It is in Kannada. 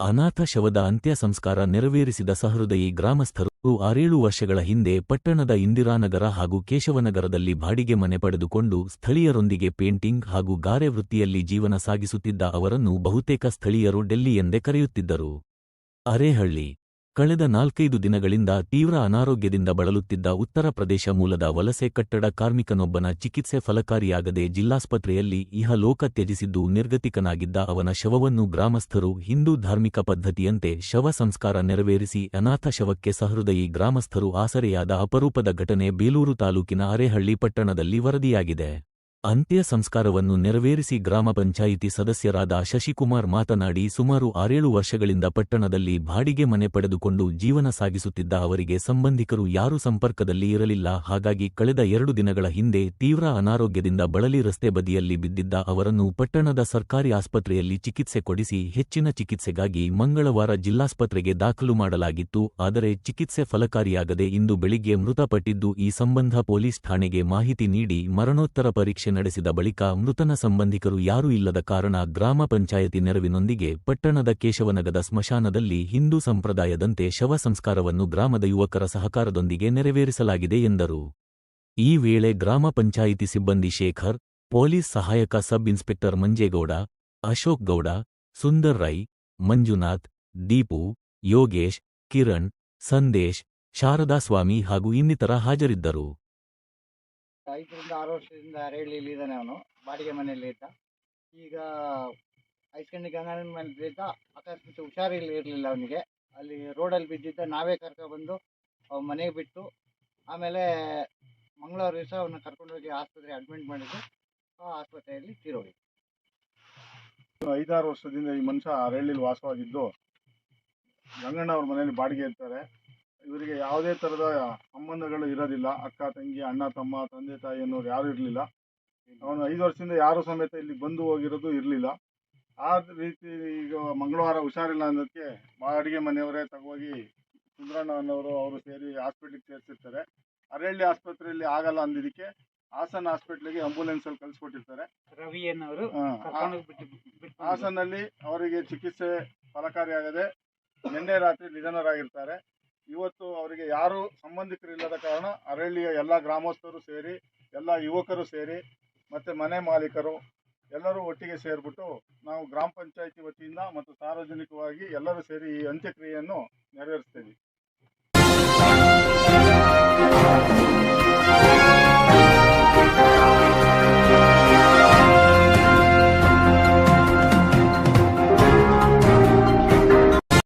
ಅನಾಥ ಶವದ ಅಂತ್ಯ ಸಂಸ್ಕಾರ ನೆರವೇರಿಸಿದ ಸಹೃದಯಿ ಗ್ರಾಮಸ್ಥರು ಆರೇಳು ವರ್ಷಗಳ ಹಿಂದೆ ಪಟ್ಟಣದ ಇಂದಿರಾನಗರ ಹಾಗೂ ಕೇಶವನಗರದಲ್ಲಿ ಬಾಡಿಗೆ ಮನೆ ಪಡೆದುಕೊಂಡು ಸ್ಥಳೀಯರೊಂದಿಗೆ ಪೇಂಟಿಂಗ್ ಹಾಗೂ ಗಾರೆ ವೃತ್ತಿಯಲ್ಲಿ ಜೀವನ ಸಾಗಿಸುತ್ತಿದ್ದ ಅವರನ್ನು ಬಹುತೇಕ ಸ್ಥಳೀಯರು ಡೆಲ್ಲಿ ಎಂದೇ ಕರೆಯುತ್ತಿದ್ದರು. ಅರೇಹಳ್ಳಿ ಕಳೆದ ನಾಲ್ಕೈದು ದಿನಗಳಿಂದ ತೀವ್ರ ಅನಾರೋಗ್ಯದಿಂದ ಬಳಲುತ್ತಿದ್ದ ಉತ್ತರ ಪ್ರದೇಶ ಮೂಲದ ವಲಸೆ ಕಟ್ಟಡ ಕಾರ್ಮಿಕನೊಬ್ಬನ ಚಿಕಿತ್ಸೆ ಫಲಕಾರಿಯಾಗದೆ ಜಿಲ್ಲಾಸ್ಪತ್ರೆಯಲ್ಲಿ ಇಹಲೋಕ ತ್ಯಜಿಸಿದ್ದು ನಿರ್ಗತಿಕನಾಗಿದ್ದ ಅವನ ಶವವನ್ನು ಗ್ರಾಮಸ್ಥರು ಹಿಂದೂ ಧಾರ್ಮಿಕ ಪದ್ಧತಿಯಂತೆ ಶವ ಸಂಸ್ಕಾರ ನೆರವೇರಿಸಿ ಅನಾಥ ಶವಕ್ಕೆ ಸಹೃದಯಿ ಗ್ರಾಮಸ್ಥರು ಆಸರೆಯಾದ ಅಪರೂಪದ ಘಟನೆ ಬೇಲೂರು ತಾಲೂಕಿನ ಅರೇಹಳ್ಳಿ ಪಟ್ಟಣದಲ್ಲಿ ವರದಿಯಾಗಿದೆ. ಅಂತ್ಯ ಸಂಸ್ಕಾರವನ್ನು ನೆರವೇರಿಸಿ ಗ್ರಾಮ ಪಂಚಾಯಿತಿ ಸದಸ್ಯರಾದ ಶಶಿಕುಮಾರ್ ಮಾತನಾಡಿ ಸುಮಾರು ಆರೇಳು ವರ್ಷಗಳಿಂದ ಪಟ್ಟಣದಲ್ಲಿ ಬಾಡಿಗೆ ಮನೆ ಪಡೆದುಕೊಂಡು ಜೀವನ ಸಾಗಿಸುತ್ತಿದ್ದ ಅವರಿಗೆ ಸಂಬಂಧಿಕರು ಯಾರೂ ಸಂಪರ್ಕದಲ್ಲಿ ಇರಲಿಲ್ಲ. ಹಾಗಾಗಿ ಕಳೆದ ಎರಡು ದಿನಗಳ ಹಿಂದೆ ತೀವ್ರ ಅನಾರೋಗ್ಯದಿಂದ ಬಳಲಿ ರಸ್ತೆ ಬದಿಯಲ್ಲಿ ಬಿದ್ದಿದ್ದ ಅವರನ್ನು ಪಟ್ಟಣದ ಸರ್ಕಾರಿ ಆಸ್ಪತ್ರೆಯಲ್ಲಿ ಚಿಕಿತ್ಸೆ ಕೊಡಿಸಿ ಹೆಚ್ಚಿನ ಚಿಕಿತ್ಸೆಗಾಗಿ ಮಂಗಳವಾರ ಜಿಲ್ಲಾಸ್ಪತ್ರೆಗೆ ದಾಖಲು ಮಾಡಲಾಗಿತ್ತು. ಆದರೆ ಚಿಕಿತ್ಸೆ ಫಲಕಾರಿಯಾಗದೆ ಇಂದು ಬೆಳಿಗ್ಗೆ ಮೃತಪಟ್ಟಿದ್ದು ಈ ಸಂಬಂಧ ಪೊಲೀಸ್ ಠಾಣೆಗೆ ಮಾಹಿತಿ ನೀಡಿ ಮರಣೋತ್ತರ ಪರೀಕ್ಷೆ ನಡೆಸಿದ ಬಳಿಕ ಮೃತನ ಸಂಬಂಧಿಕರು ಯಾರೂ ಇಲ್ಲದ ಕಾರಣ ಗ್ರಾಮ ಪಂಚಾಯತಿ ನೆರವಿನೊಂದಿಗೆ ಪಟ್ಟಣದ ಕೇಶವನಗದ ಸ್ಮಶಾನದಲ್ಲಿ ಹಿಂದೂ ಸಂಪ್ರದಾಯದಂತೆ ಶವ ಸಂಸ್ಕಾರವನ್ನು ಗ್ರಾಮದ ಯುವಕರ ಸಹಕಾರದೊಂದಿಗೆ ನೆರವೇರಿಸಲಾಗಿದೆ ಎಂದರು. ಈ ವೇಳೆ ಗ್ರಾಮ ಪಂಚಾಯಿತಿ ಸಿಬ್ಬಂದಿ ಶೇಖರ್, ಪೊಲೀಸ್ ಸಹಾಯಕ ಸಬ್ ಇನ್ಸ್ಪೆಕ್ಟರ್ ಮಂಜೇಗೌಡ, ಅಶೋಕ್ ಗೌಡ, ಸುಂದರ್ ರೈ, ಮಂಜುನಾಥ್, ದೀಪು, ಯೋಗೇಶ್, ಕಿರಣ್, ಸಂದೇಶ್, ಶಾರದಾಸ್ವಾಮಿ ಹಾಗೂ ಇನ್ನಿತರ ಹಾಜರಿದ್ದರು. ಐದರಿಂದ ಆರು ವರ್ಷದಿಂದ ಅರೇಳಿಯಲ್ಲಿ ಇದ್ದಾನೆ ಅವನು, ಬಾಡಿಗೆ ಮನೆಯಲ್ಲಿ ಇದ್ದ. ಈಗ ಐಸ್ಕಂಡಿ ಗಂಗಾನ ಮನೆಯಲ್ಲಿ ಇದ್ದ ಅಕಸ್ಮಾತ್ ಹುಷಾರಿಲ್ಲ ಇರಲಿಲ್ಲ ಅವನಿಗೆ. ಅಲ್ಲಿ ರೋಡಲ್ಲಿ ಬಿದ್ದಿದ್ದ, ನಾವೇ ಕರ್ಕೊಬಂದು ಅವ್ನ ಮನೆಗೆ ಬಿಟ್ಟು, ಆಮೇಲೆ ಮಂಗಳವಾರ ದಿವಸ ಅವನ್ನ ಕರ್ಕೊಂಡೋಗಿ ಆಸ್ಪತ್ರೆ ಅಡ್ಮಿಟ್ ಮಾಡಿದ್ದು, ಆ ಆಸ್ಪತ್ರೆಯಲ್ಲಿ ತೀರೋಗಿ. ಐದಾರು ವರ್ಷದಿಂದ ಈ ಮನುಷ್ಯ ಅರಳ್ಳಿಲಿ ವಾಸವಾಗಿದ್ದು, ಗಂಗಣ್ಣ ಅವ್ರ ಮನೆಯಲ್ಲಿ ಬಾಡಿಗೆ ಇರ್ತಾರೆ. ಇವರಿಗೆ ಯಾವುದೇ ಥರದ ಸಂಬಂಧಗಳು ಇರೋದಿಲ್ಲ. ಅಕ್ಕ ತಂಗಿ ಅಣ್ಣ ತಮ್ಮ ತಂದೆ ತಾಯಿ ಅನ್ನೋರು ಯಾರು ಇರಲಿಲ್ಲ. ಅವನು ಐದು ವರ್ಷದಿಂದ ಯಾರು ಸಮೇತ ಇಲ್ಲಿ ಬಂದು ಹೋಗಿರೋದು ಇರಲಿಲ್ಲ. ಆ ರೀತಿ ಈಗ ಮಂಗಳವಾರ ಹುಷಾರಿಲ್ಲ ಅನ್ನೋದಕ್ಕೆ ಅಡುಗೆ ಮನೆಯವರೇ ತಗೋಗಿ ಸುಂದ್ರಣ್ಣ ಅನ್ನೋರು ಅವರು ಸೇರಿ ಹಾಸ್ಪಿಟ್ಲಿಗೆ ಸೇರಿಸಿರ್ತಾರೆ. ಅರಳ್ಳಿ ಆಸ್ಪತ್ರೆಯಲ್ಲಿ ಆಗಲ್ಲ ಅಂದಿದ್ದಕ್ಕೆ ಹಾಸನ ಹಾಸ್ಪಿಟ್ಲಿಗೆ ಆಂಬುಲೆನ್ಸಲ್ಲಿ ಕಳಿಸ್ಕೊಟ್ಟಿರ್ತಾರೆ. ರವಿ ಅನ್ನೋರು ಆ, ಆ- ಬಿಟ್ಟು ಬಿಟ್ಟು ಹಾಸನಲ್ಲಿ ಅವರಿಗೆ ಚಿಕಿತ್ಸೆ ಫಲಕಾರಿಯಾಗದೆ ನಿನ್ನೆ ರಾತ್ರಿ ನಿಧನರಾಗಿರ್ತಾರೆ. ಇವತ್ತು ಅವರಿಗೆ ಯಾರು ಸಂಬಂಧಿಕರಿಲ್ಲದ ಕಾರಣ ಅರಳ್ಳಿಯ ಎಲ್ಲ ಗ್ರಾಮಸ್ಥರು ಸೇರಿ, ಎಲ್ಲ ಯುವಕರು ಸೇರಿ, ಮತ್ತು ಮನೆ ಮಾಲೀಕರು ಎಲ್ಲರೂ ಒಟ್ಟಿಗೆ ಸೇರಿಬಿಟ್ಟು ನಾವು ಗ್ರಾಮ ಪಂಚಾಯಿತಿ ವತಿಯಿಂದ ಮತ್ತು ಸಾರ್ವಜನಿಕವಾಗಿ ಎಲ್ಲರೂ ಸೇರಿ ಈ ಅಂತ್ಯಕ್ರಿಯೆಯನ್ನು ನೆರವೇರಿಸ್ತೀವಿ.